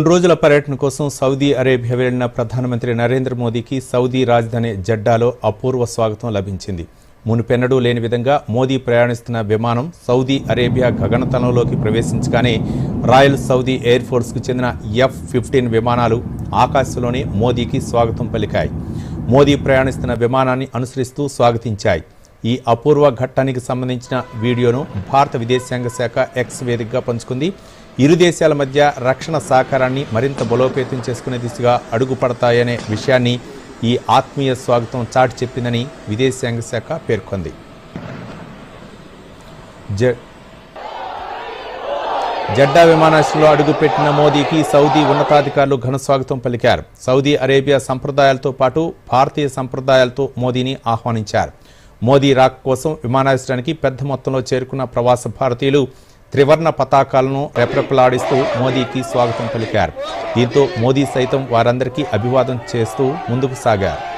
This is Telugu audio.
రెండు రోజుల పర్యటన కోసం సౌదీ అరేబియా వెళ్ళిన ప్రధానమంత్రి నరేంద్ర మోదీకి సౌదీ రాజధాని జడ్డాలో అపూర్వ స్వాగతం లభించింది. మునుపెన్నడూ లేని విధంగా మోదీ ప్రయాణిస్తున్న విమానం సౌదీ అరేబియా గగనతలంలోకి ప్రవేశించగానే రాయల్ సౌదీ ఎయిర్ ఫోర్స్కు చెందిన ఎఫ్ ఫిఫ్టీన్ విమానాలు ఆకాశంలోనే మోదీకి స్వాగతం పలికాయి. మోదీ ప్రయాణిస్తున్న విమానాన్ని అనుసరిస్తూ స్వాగతించాయి. ఈ అపూర్వ ఘట్టానికి సంబంధించిన వీడియోను భారత విదేశాంగ శాఖ ఎక్స్ వేదికగా పంచుకుంది. ఇరు దేశాల మధ్య రక్షణ సహకారాన్ని మరింత బలోపేతం చేసుకునే దిశగా అడుగుపడతాయనే విషయాన్ని ఈ ఆత్మీయ స్వాగతం చాటి చెప్పిందని విదేశాంగ శాఖ పేర్కొంది. జ జడ్డా విమానాశ్రయంలో అడుగుపెట్టిన మోదీకి సౌదీ ఉన్నతాధికారులు ఘన స్వాగతం పలికారు. సౌదీ అరేబియా సంప్రదాయాలతో పాటు భారతీయ సంప్రదాయాలతో మోదీని ఆహ్వానించారు. మోదీ రాక్ కోసం విమానాశ్రయానికి పెద్ద మొత్తంలో చేరుకున్న ప్రవాస భారతీయులు త్రివర్ణ పతాకాలను రెపరెపలాడిస్తూ మోదీకి స్వాగతం పలికారు. దీంతో మోదీ సైతం వారందరికీ అభివాదం చేస్తూ ముందుకు సాగారు.